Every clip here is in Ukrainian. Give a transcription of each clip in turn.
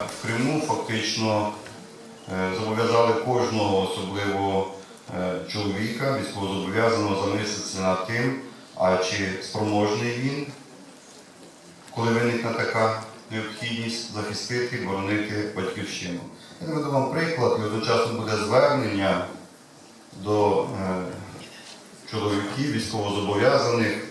В Криму фактично е, зобов'язали кожного, особливо е, чоловіка, військовозобов'язаного, замислитися над тим, а чи спроможний він, коли виникне така необхідність захистити, боронити батьківщину. Я наведу вам приклад, і одночасно буде звернення до е, чоловіків, військовозобов'язаних.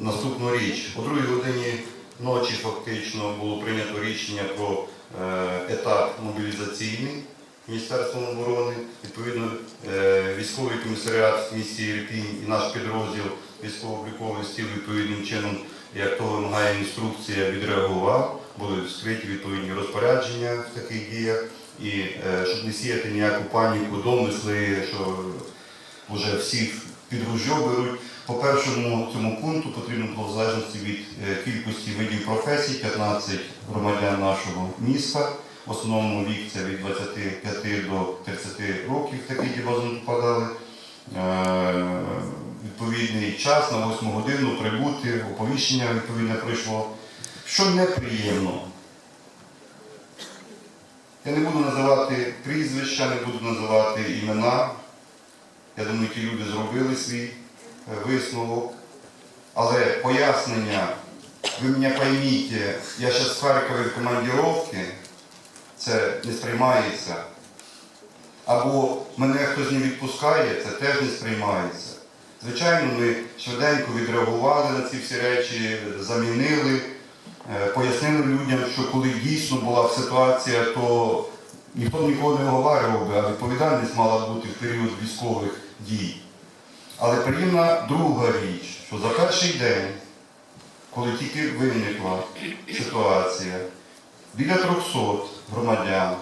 Наступну річ. О другій годині ночі фактично було прийнято рішення про е, етап мобілізаційний Міністерством оборони. Відповідно, е, військовий комісаріат в місті Ірпінь і наш підрозділ військово-обліковий стіл відповідним чином, як то вимагає інструкція, відреагував. Були скриті відповідні розпорядження в таких діях. І е, щоб не сіяти ніяку паніку, домисли, що вже всі під ружьо беруть. По першому цьому пункту потрібно було в залежності від е, кількості видів професій 15 громадян нашого міста. В основному вік це від 25 до 30 років такі діапазон попадали. Е, Відповідний час на 8 годину прибути, оповіщення відповідне прийшло. Що неприємно, я не буду називати прізвища, не буду називати імена. Я думаю, ті люди зробили свій висновок. Але пояснення, ви мене пойміть, я зараз з Харкова в командировці, це не сприймається. Або мене хтось не відпускає, це теж не сприймається. Звичайно, ми швиденько відреагували на ці всі речі, замінили, е, пояснили людям, що коли дійсно була ситуація, то ніхто нікого не оговарював би, а відповідальність мала бути в період військових дій. Але приємна друга річ, що за перший день, коли тільки виникла ситуація, біля 300 громадян,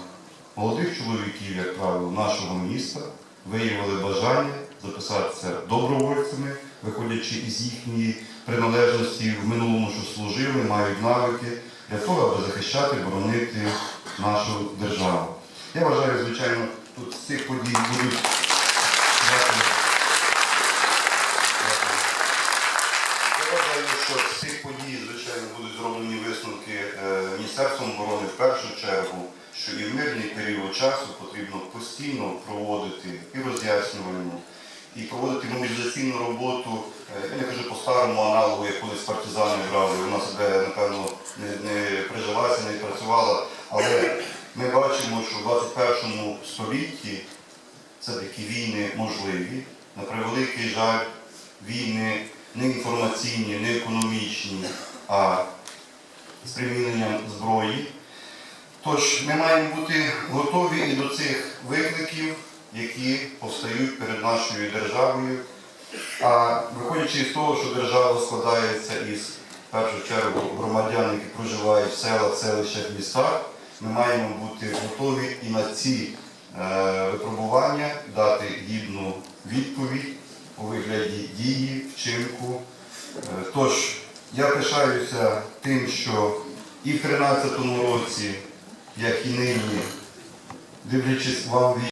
молодих чоловіків, як правило, нашого міста виявили бажання записатися добровольцями, виходячи із їхньої приналежності в минулому, що служили, мають навики для того, аби захищати, боронити нашу державу. Я вважаю, звичайно, тут з цих подій будуть. Дякую. Дякую. Я вважаю, що з цих подій, звичайно, будуть зроблені висновки е, Міністерством оборони в першу чергу, що і в мирний період часу потрібно постійно проводити і роз'яснювальну, і проводити мобілізаційну роботу. Е, Я не кажу по старому аналогу, як колись партизани брали, вона себе, напевно, не, не прижилася, не працювала. Але ми бачимо, що в 21 столітті все-таки війни можливі. На превеликий жаль, війни не інформаційні, не економічні, а з приміненням зброї. Тож ми маємо бути готові і до цих викликів, які повстають перед нашою державою. А виходячи з того, що держава складається із в першу чергу громадян, які проживають в селах, селищах, містах, ми маємо бути готові і на ці е, випробування дати гідну відповідь у вигляді дії, вчинку. Е, Тож я пишаюся тим, що і в 2013 році, як і нині, дивлячись вам